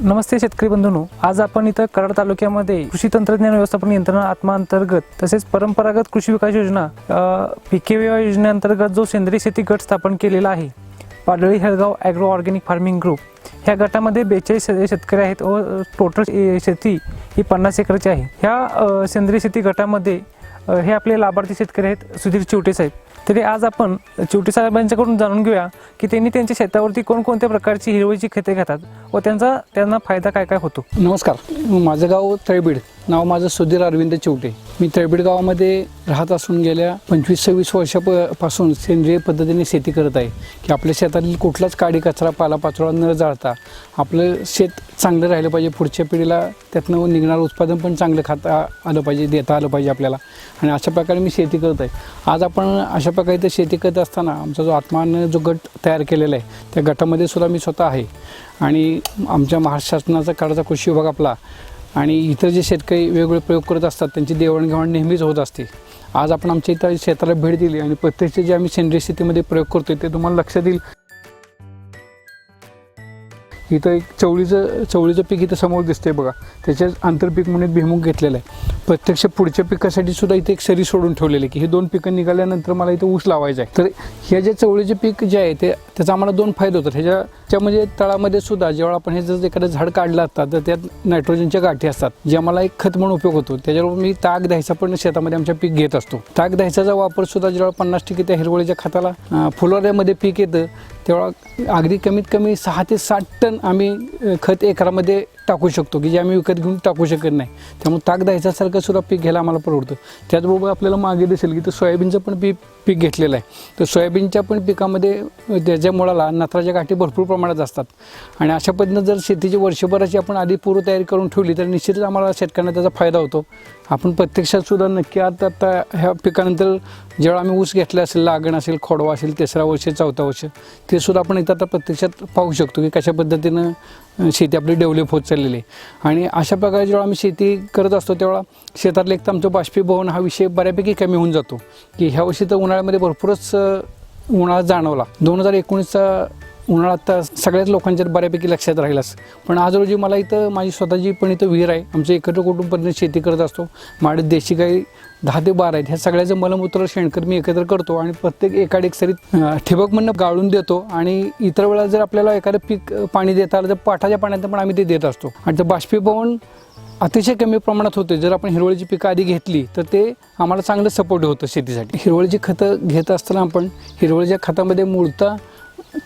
नमस्ते शेतकरी बंधूंनो. आज आपण इथं कराड तालुक्यामध्ये कृषी तंत्रज्ञान व्यवस्थापन यंत्रणा आत्माअंतर्गत तसेच परंपरागत कृषी विकास योजना पीके विमा योजनेअंतर्गत जो सेंद्रिय शेती गट स्थापन केलेला आहे Padali Helgaon agro organic farming group ह्या गटामध्ये बेचाळीस शेतकरी आहेत व टोटल शेती ही पन्नास एकरची आहे. ह्या सेंद्रिय शेती गटामध्ये हे आपले लाभार्थी शेतकरी आहेत सुधीर चिवटे साहेब. तरी आज आपण चिवटे साहेबांच्याकडून जाणून घेऊया की त्यांनी त्यांच्या शेतावरती कोणकोणत्या प्रकारची हिरवळीची खते घेतात व त्यांचा त्यांना फायदा काय काय होतो? नमस्कार. माझं गाव तळबीड. नाव माझं सुधीर अरविंद चिवटे. मी तळबीड गावामध्ये राहत असून गेल्या पंचवीस सव्वीस वर्षापासून सेंद्रिय पद्धतीने शेती करत आहे. की आपल्या शेतातील कुठलाच काडी कचरा पालापाचोळा न जाळता आपलं शेत चांगलं राहिलं पाहिजे. पुढच्या पिढीला त्यातनं निघणारं उत्पादन पण चांगलं खाता आलं पाहिजे देता आलं पाहिजे आपल्याला. आणि अशा प्रकारे मी शेती करत आहे. आज आपण अशा प्रकारे ते शेती करत असताना आमचा जो आत्मानं जो गट तयार केलेला आहे त्या गटामध्ये सुद्धा मी स्वतः आहे. आणि आमच्या महाराष्ट्र शासनाचा काळाचा कृषी विभाग आपला आणि इतर जे शेतकरी वेगवेगळे प्रयोग करत असतात त्यांची देवाणघेवाण नेहमीच होत असते. आज आपण आमच्या इथं शेताला भेट दिली आणि प्रत्यक्ष जे आम्ही सेंद्रिय शेतीमध्ये प्रयोग करतो ते तुम्हाला लक्षात येईल. इथं एक चवळीचं चवळीचं पीक इथं समोर दिसतंय बघा. त्याच्यात आंतरपीक म्हणून भीमुख घेतलेलं आहे. प्रत्यक्ष पुढच्या पिकासाठी सुद्धा इथे एक सरी सोडून ठेवलेली की हे दोन पिकं निघाल्यानंतर मला इथे ऊस लावायचं आहे. तर हे जे चवळीचे पीक जे आहे ते त्याचा आम्हाला दोन फायदे होतात. ह्याच्या म्हणजे तळामध्ये सुद्धा जेव्हा आपण हे जर एखादं झाड काढलं असतात तर त्यात नायट्रोजनच्या गाठी असतात जे आम्हाला एक खत म्हणून उपयोग होतो. त्याच्यावर मी ताग द्यायचा पण शेतामध्ये आमच्या पीक घेत असतो. ताग द्यायचा वापर सुद्धा जेव्हा पन्नास टक्के त्या हिरवळीच्या खताला फुलोऱ्यामध्ये पीक येतं तेव्हा अगदी कमीत कमी सहा ते साठ टन आम्ही खत एकरामध्ये टाकू शकतो की जे आम्ही विकत घेऊन टाकू शकत नाही. त्यामुळे ताक द्यायच्यासारखं सुद्धा पीक घ्यायला आम्हाला परवडतं. त्याचबरोबर आपल्याला मागे दिसेल की तर सोयाबीनचं पण पीक पीक घेतलेलं आहे. तर सोयाबीनच्या पण पिकामध्ये त्याच्या मुळाला नत्राच्या गाठी भरपूर प्रमाणात असतात. आणि अशा पद्धतीनं जर शेतीची वर्षभराची आपण आधी पूर्वतयारी करून ठेवली तर निश्चितच आम्हाला शेतकऱ्यांना त्याचा फायदा होतो. आपण प्रत्यक्षात सुद्धा नक्की आता आता ह्या पिकानंतर जेव्हा आम्ही ऊस घेतला असेल लागण असेल खोडवा असेल तिसरा वर्ष चौथा वर्ष ते सुद्धा आपण इथं आता प्रत्यक्षात पाहू शकतो की कशा पद्धतीनं शेती आपली डेव्हलप होत चाललेली आहे. आणि अशा प्रकारे जेव्हा आम्ही शेती करत असतो तेव्हा शेतातलं एक तर आमचं बाष्पीभवन हा विषय बऱ्यापैकी कमी होऊन जातो. की ह्या वर्षी तर उन्हाळ्यामध्ये भरपूरच उन्हाळा जाणवला. दोन हजार एकोणीसचा उन्हाळा आता सगळ्याच लोकांच्या बऱ्यापैकी लक्षात राहिलाच. पण आज रोजी मला इथं माझी स्वतःची पण इथं विहीर आहे. आमचं एकत्र कुटुंबपर्यंत शेती करत असतो. माझे देशी गाई दहा ते बारा आहेत. ह्या सगळ्याचं मलमूत्र शेणखत मी एकत्र करतो आणि प्रत्येक एकाड एक सरीत ठिबक म्हणणं गाळून देतो आणि इतर वेळा जर आपल्याला एखादं पीक पाणी देता आलं तर पाठाच्या पाण्यात पण आम्ही ते देत असतो. आणि ते बाष्पीभवन अतिशय कमी प्रमाणात होते. जर आपण हिरवळीची पिकं आधी घेतली तर ते आम्हाला चांगलं सपोर्ट होतं शेतीसाठी. हिरवळीची खतं घेत असताना आपण हिरवळीच्या खतामध्ये मुळता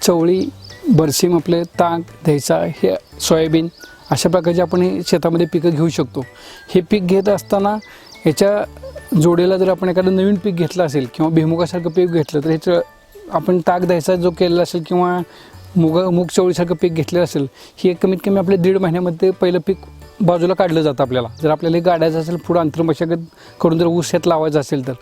चवळी बरसीम आपले ताक द्यायचा हे सोयाबीन अशा प्रकारचे आपण हे शेतामध्ये पिकं घेऊ शकतो. हे पीक घेत असताना याच्या जोडीला जर आपण एखादं नवीन पीक घेतलं असेल किंवा भुईमुगासारखं पीक घेतलं तर ह्याचं आपण ताक द्यायचा जो केलेला असेल किंवा मुग मूग चवळीसारखं पीक घेतलेलं असेल ही एक कमीत कमी आपल्या दीड महिन्यामध्ये पहिलं पीक बाजूला काढलं जातं आपल्याला. जर आपल्याला हे गाडायचं असेल पुढं अंतर्मशागत करून जर ऊस शेत लावायचं असेल तर.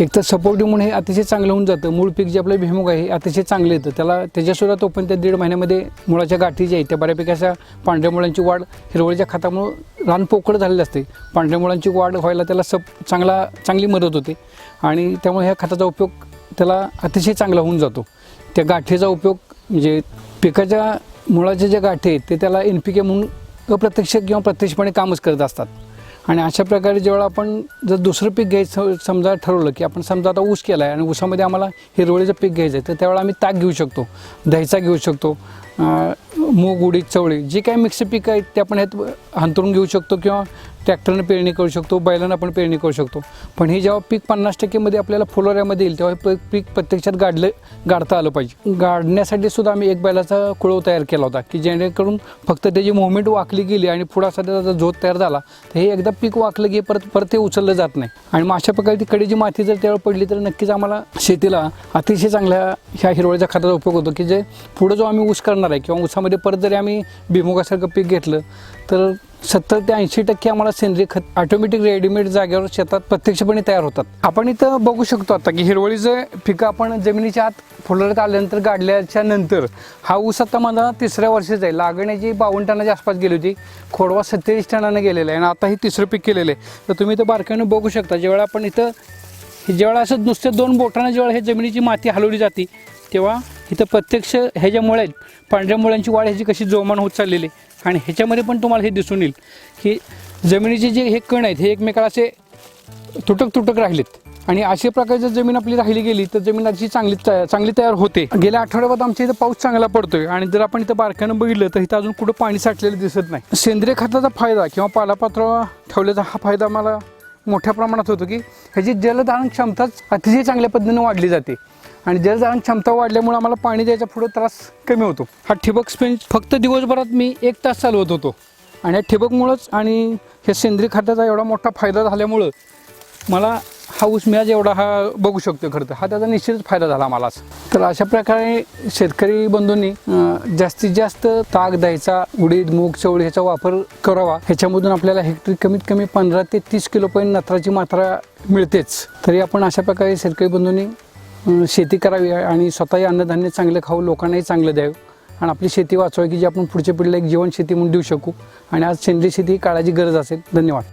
एक तर सपोर्टिव्ह म्हणून हे अतिशय चांगलं होऊन जातं. मूळ पीक जे आपलं भुईमुग आहे अतिशय चांगलं येतं. त्याला त्याच्यासुद्धा तो पण त्या दीड महिन्यामध्ये मुळाच्या गाठी ज्या आहेत त्या बऱ्यापैकी अशा पांढऱ्या मुळांची वाढ हिरवळीच्या खतामुळं रान पोकळ झालेली असते. पांढऱ्या मुळांची वाढ व्हायला त्याला सप चांगला चांगली मदत होते. आणि त्यामुळे ह्या खताचा उपयोग त्याला अतिशय चांगला होऊन जातो. त्या गाठीचा उपयोग म्हणजे पिकाच्या मुळाच्या ज्या गाठी आहेत ते त्याला एन पी के म्हणून अप्रत्यक्ष किंवा प्रत्यक्षपणे कामच करत असतात. आणि अशा प्रकारे जेव्हा आपण जर दुसरं पीक घ्यायचं समजा ठरवलं की आपण समजा आता ऊस केला आहे आणि ऊसामध्ये आम्हाला हिरवळीचं पीक घ्यायचं आहे तर त्यावेळेला आम्ही ताक घेऊ शकतो दह्याचा घेऊ शकतो. मूग उडीद चवळी जे काही मिक्स पीक आहेत ते आपण ह्यात हंतरून घेऊ शकतो किंवा ट्रॅक्टरनं पेरणी करू शकतो बैलानं आपण पेरणी करू शकतो. पण हे जेव्हा पीक पन्नास टक्केमध्ये आपल्याला फुलोऱ्यामध्ये येईल तेव्हा प- पीक प्रत्यक्षात गाडलं गाडता आलं पाहिजे. गाडण्यासाठी सुद्धा आम्ही एक बैलाचा कुळव तयार केला होता की जेणेकरून फक्त त्याची मुवमेंट वाकली गेली आणि पुढं त्याचा झोत तयार झाला तर हे एकदा पीक वाकलं की परत परत ते उचललं जात नाही. आणि मग अशा प्रकारे ती कडेची माती जर त्यावर पडली तर नक्कीच आम्हाला शेतीला अतिशय चांगल्या ह्या हिरवळीच्या खताचा उपयोग होतो की जे पुढं जो आम्ही ऊस करणार आहे किंवा ऊसामध्ये परत जरी आम्ही भुईमुगासारखं पीक घेतलं तर सत्तर ते ऐंशी टक्के आम्हाला सेंद्रिय खत ऑटोमॅटिक रेडीमेड जागेवर शेतात प्रत्यक्षपणे तयार होतात. आपण इथं बघू शकतो आता की हिरवळीचं पिकं आपण जमिनीच्या आत फुलरत आल्यानंतर गाडल्याच्या नंतर हा ऊस आता माझा तिसऱ्या वर्षाचा आहे लागण्याची बावन्न टनाच्या आसपास गेली होती. खोडवा सत्तेचाळीस टनानं गेलेला आहे आणि आता हे तिसरं पीक केलेलं आहे. तर तुम्ही इथं बारकाईनं बघू शकता ज्यावेळेला आपण इथं ज्यावेळेला असं नुसते दोन बोटानं जेव्हा हे जमिनीची माती हलवली जाते तेव्हा इथं प्रत्यक्ष ह्याच्या मुळ्यात पांढऱ्या मुळ्यांची वाढ ह्याची कशी जोमान होत चाललेली आहे. आणि ह्याच्यामध्ये पण तुम्हाला हे दिसून येईल की जमिनीचे जे हे कण आहेत हे एकमेकाला असे तुटक तुटक राहिलेत. आणि अशा प्रकारे जर जमीन आपली राहिली गेली तर जमीन अशी चांगली तया- चांगली तयार होते. गेल्या आठवड्यात आमच्या इथं पाऊस चांगला पडतोय आणि जर आपण इथं बारकानं बघितलं तर इथं अजून कुठं पाणी साठलेलं दिसत नाही. सेंद्रिय खताचा फायदा किंवा पालापात्र ठेवल्याचा हा फायदा मला मोठ्या प्रमाणात होतो की ह्याची जलधारण क्षमताच अतिशय चांगल्या पद्धतीने वाढली जाते. आणि जलधारण क्षमता वाढल्यामुळे आम्हाला पाणी द्यायचा पुढे त्रास कमी होतो. हा ठिबक स्पेंच फक्त दिवसभरात मी एक तास चालवत होतो. आणि या ठिबकमुळंच आणि हे सेंद्रिय खताचा एवढा मोठा फायदा झाल्यामुळं मला हा ऊस एवढा हा बघू शकतो खरं तर. हा त्याचा निश्चितच फायदा झाला मलाच तर अशा प्रकारे शेतकरी बंधूंनी जास्तीत जास्त ताग द्यायचा उडीद मूग चवळी ह्याचा वापर करावा. ह्याच्यामधून आपल्याला हेक्टरी कमीत कमी पंधरा ते तीस किलोपर्यंत नत्राची मात्रा मिळतेच. तरी आपण अशा प्रकारे शेतकरी बंधूंनी शेती करावी आणि स्वतःही अन्नधान्य चांगलं खाऊ लोकांनाही चांगलं द्यावं. आणि आपली शेती वाचवावी की जी आपण पुढच्या पिढीला एक जीवन शेती म्हणून देऊ शकू. आणि आज सेंद्रिय शेती ही काळाची गरज असेल. धन्यवाद.